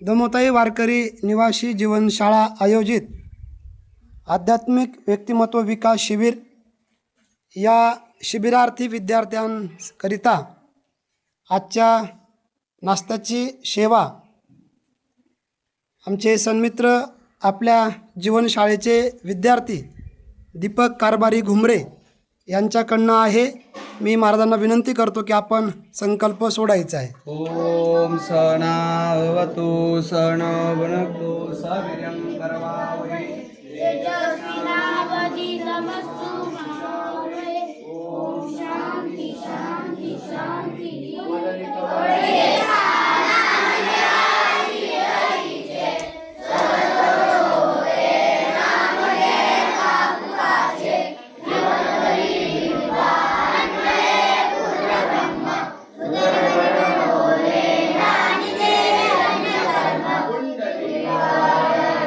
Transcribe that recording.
दमोताई वारकरी निवासी जीवनशाळा आयोजित आध्यात्मिक व्यक्तिमत्व विकास शिबिर या शिबिरार्थी विद्यार्थ्यांकरिता आजच्या नाश्त्याची सेवा आमचे सन्मित्र आपल्या जीवनशाळेचे विद्यार्थी दीपक कारभारी घुमरे यांच्याकडनं आहे. मी महाराजांना विनंती करतो की आपण संकल्प सोडायचा आहे. सहनावतु सहनो भुनक्तु सवीर्यं करवावहै.